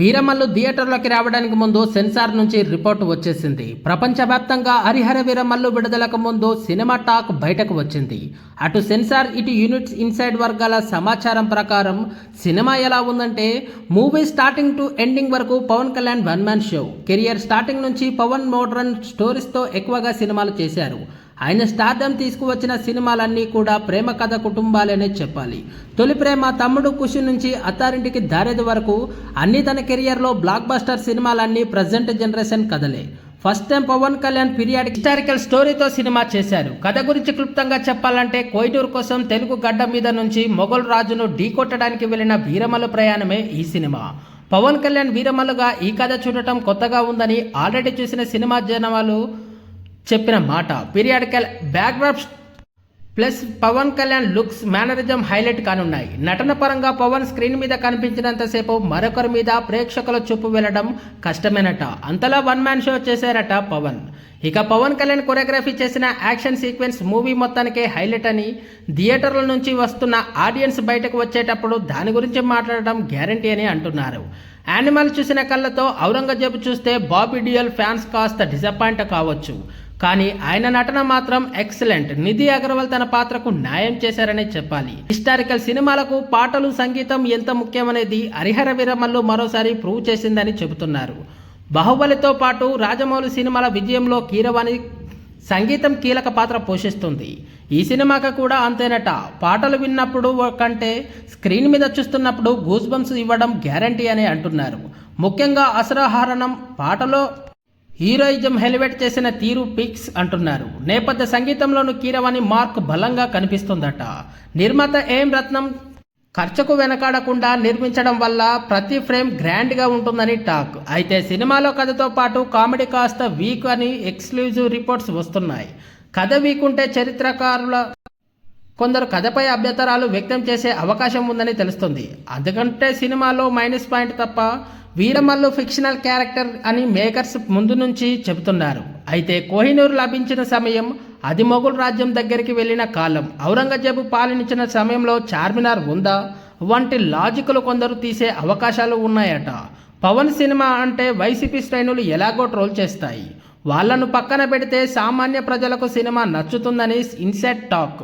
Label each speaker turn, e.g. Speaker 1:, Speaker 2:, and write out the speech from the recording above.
Speaker 1: వీరమల్లు థియేటర్లోకి రావడానికి ముందు సెన్సార్ నుంచి రిపోర్ట్ వచ్చేసింది. ప్రపంచవ్యాప్తంగా హరిహర వీరమల్లు విడుదలకు ముందు సినిమా టాక్ బయటకు వచ్చింది. అటు సెన్సార్ ఇటు యూనిట్స్ ఇన్సైడ్ వర్గాల సమాచారం ప్రకారం సినిమా ఎలా ఉందంటే మూవీ స్టార్టింగ్ టు ఎండింగ్ వరకు Pawan Kalyan one man show. Career starting నుంచి పవన్ మోడ్రన్ స్టోరీస్తో ఎక్కువగా సినిమాలు చేశారు. ఆయన స్టార్డమ్ తీసుకువచ్చిన సినిమాలన్నీ కూడా ప్రేమ కథ కుటుంబాలనే చెప్పాలి. తొలి ప్రేమ తమ్ముడు ఖుషి నుంచి అత్తారింటికి దారేది వరకు అన్ని తన కెరియర్లో బ్లాక్ బస్టర్ సినిమాలన్నీ ప్రజెంట్ జనరేషన్ కథలే. First time Pawan Kalyan periodic historical స్టోరీతో cinema చేశారు. కథ గురించి క్లుప్తంగా చెప్పాలంటే కోయిటూరు కోసం తెలుగు గడ్డ మీద నుంచి మొఘల్ రాజును ఢీకొట్టడానికి వెళ్ళిన వీరమల ప్రయాణమే ఈ సినిమా. పవన్ కళ్యాణ్ వీరమలుగా ఈ కథ చూడటం కొత్తగా ఉందని ఆల్రెడీ చూసిన సినిమా జనవాలు చెప్పిన మాట. Periodical backdrop plus Pawan Kalyan looks mannerism highlight కానున్నాయి. నటన పరంగా పవన్ స్క్రీన్ మీద కనిపించినంతసేపు మరొకరి మీద ప్రేక్షకుల చూపు వెళ్ళడం కష్టమేనట. అంతలా వన్ మ్యాన్ షో చేశారట పవన్ ఇక పవన్ కళ్యాణ్ కొరియోగ్రఫీ చేసిన యాక్షన్ సీక్వెన్స్ మూవీ మొత్తానికే హైలైట్ అని థియేటర్ల నుంచి వస్తున్న ఆడియన్స్ బయటకు వచ్చేటప్పుడు దాని గురించి మాట్లాడడం గ్యారంటీ అని అంటున్నారు. యానిమల్ చూసిన కళ్ళతో ఔరంగజేబు చూస్తే బాబీ డియల్ ఫ్యాన్స్ కాస్త డిసప్పాయింట్ కావచ్చు. కానీ ఆయన నటన మాత్రం ఎక్సలెంట్ నిధి అగర్వాల్ తన పాత్రకు న్యాయం చేశారనే చెప్పాలి. హిస్టారికల్ సినిమాలకు పాటలు సంగీతం ఎంత ముఖ్యమనేది హరిహర వీరమల్లు మరోసారి ప్రూవ్ చేసిందని చెబుతున్నారు. బాహుబలితో పాటు రాజమౌళి సినిమాల విజయంలో కీరవాణి సంగీతం కీలక పాత్ర పోషిస్తుంది. ఈ సినిమాకి కూడా అంతేనట. పాటలు విన్నప్పుడు కంటే స్క్రీన్ మీద చూస్తున్నప్పుడు గూస్ బంప్స్ ఇవ్వడం గ్యారంటీ అని అంటున్నారు. ముఖ్యంగా అసరహరణం పాటలో హీరోయిజం హెలివేట్ చేసిన తీరు పిక్స్ అంటున్నారు. నేపథ్య సంగీతంలోను కీరవాణి మార్క్ బలంగా కనిపిస్తుందట. నిర్మాత ఏం రత్నం ఖర్చుకు వెనకాడకుండా నిర్మించడం వల్ల ప్రతి ఫ్రేమ్ గ్రాండ్గా ఉంటుందని టాక్. అయితే సినిమాలో కథతో పాటు కామెడీ కాస్త వీక్ అని ఎక్స్క్లూజివ్ రిపోర్ట్స్ వస్తున్నాయి. కథ వీక్ ఉంటే చరిత్రకారుల కొందరు కథపై అభ్యంతరాలు వ్యక్తం చేసే అవకాశం ఉందని తెలుస్తుంది. అందుకంటే సినిమాలో మైనస్ పాయింట్ తప్ప వీరమల్లు ఫిక్షనల్ క్యారెక్టర్ అని మేకర్స్ ముందు నుంచి చెబుతున్నారు. అయితే కోహినూర్ లభించిన సమయం అది మొఘల్ రాజ్యం దగ్గరికి వెళ్ళిన కాలం ఔరంగజేబు పాలించిన సమయంలో చార్మినార్ ఉందా? వంటి లాజికలు కొందరు తీసే అవకాశాలు ఉన్నాయట. పవన్ సినిమా అంటే వైసీపీ శ్రేణులు ఎలాగో ట్రోల్ చేస్తాయి. వాళ్ళను పక్కన పెడితే సామాన్య ప్రజలకు సినిమా నచ్చుతుందని ఇన్సెట్ టాక్.